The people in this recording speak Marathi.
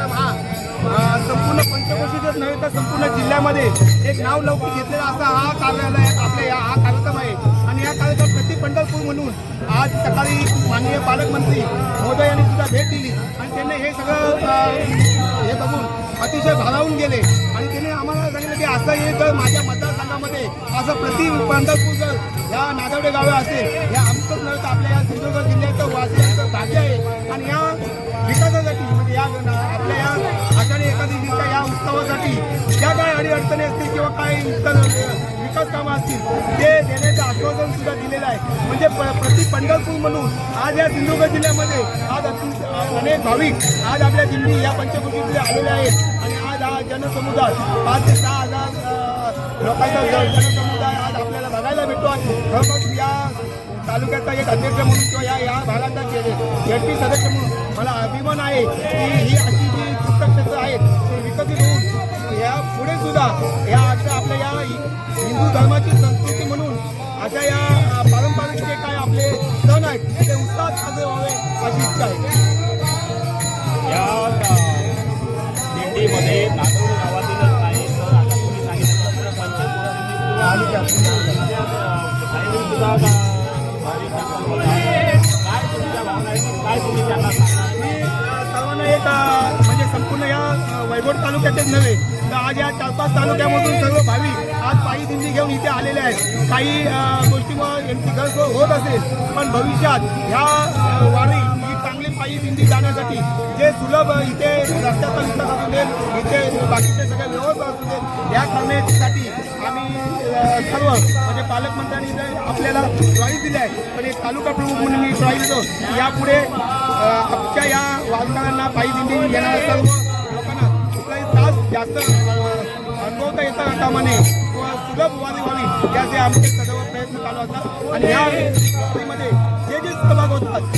हा संपूर्ण पंचकोशीतच नव्हे तर संपूर्ण जिल्ह्यामध्ये एक नाव लौकिक घेतलेला असा हा कार्यालय आपल्या या हा कार्यक्रम आहे. आणि या कार्यक्रम प्रति पंढरपूर म्हणून आज सकाळी माननीय पालकमंत्री महोदय यांनी सुद्धा भेट दिली. आणि त्यांनी हे सगळं हे बघून अतिशय भारावून गेले. आणि त्यांनी आम्हाला सांगितलं की असं हे जर माझ्या मतदारसंघामध्ये असं प्रति पंढरपूर जर या नागावडे गावे असेल या आमचंच नव्हे तर आपल्या काही इतर विकास कामं असतील. ते देण्याचं आश्वासन सुद्धा दिलेलं आहे. म्हणजे प्रति पंढरपूर म्हणून आज या सिंधुदुर्ग जिल्ह्यामध्ये आज अनेक भाविक आज आपल्या दिल्ली या पंचकृतीमध्ये आलेले आहेत. आणि आज हा जनसमुदाय पाच ते सहा हजार लोकांचा जनसमुदाय आज आपल्याला बघायला भेटतो. आहे खरोखर या तालुक्याचा एक अध्यक्ष म्हणून किंवा या या भागाचा झेडपी सदस्य म्हणून मला अभिमान आहे की ही आहेत ते उत्साहात साजरे व्हावे अशी इच्छा आहे या दिंडीमध्ये नागपूर गावातीलच नाही तर आता तुम्ही सांगितलं काय तुमच्या भावना आहेत? काय तुम्ही त्यांना सांगणार सर्वांना एक म्हणजे संपूर्ण या वैभव तालुक्यातच नव्हे तर आज या चार पाच तालुक्यामधून सर्व भाविक आज पायी दिंडी घेऊन इथे आलेले आहेत. काही गोष्टीमुळे यांची गरज होत असेल पण भविष्यात ह्या वारी ही चांगली पायी दिंडी जाण्यासाठी जे सुलभ इथे रस्त्याचा विकास असू दे इथे बाकीचे सगळे व्यवस्था असू दे या करण्यासाठी आम्ही सर्व म्हणजे पालकमंत्र्यांनी आपल्याला ड्रॉईज दिली आहे पण एक तालुका प्रमुख म्हणून मी ड्रॉईज देतो. यापुढे भाविकांना पायी दिंडी येणार सर्व लोकांना कुठलाही त्रास जास्त अनुभवता येतात कामाने किंवा सुलभ वादी व्हावी याचे आमचे सर्व प्रयत्न चालू असतात. आणि या मध्ये जे जे सहभाग होतात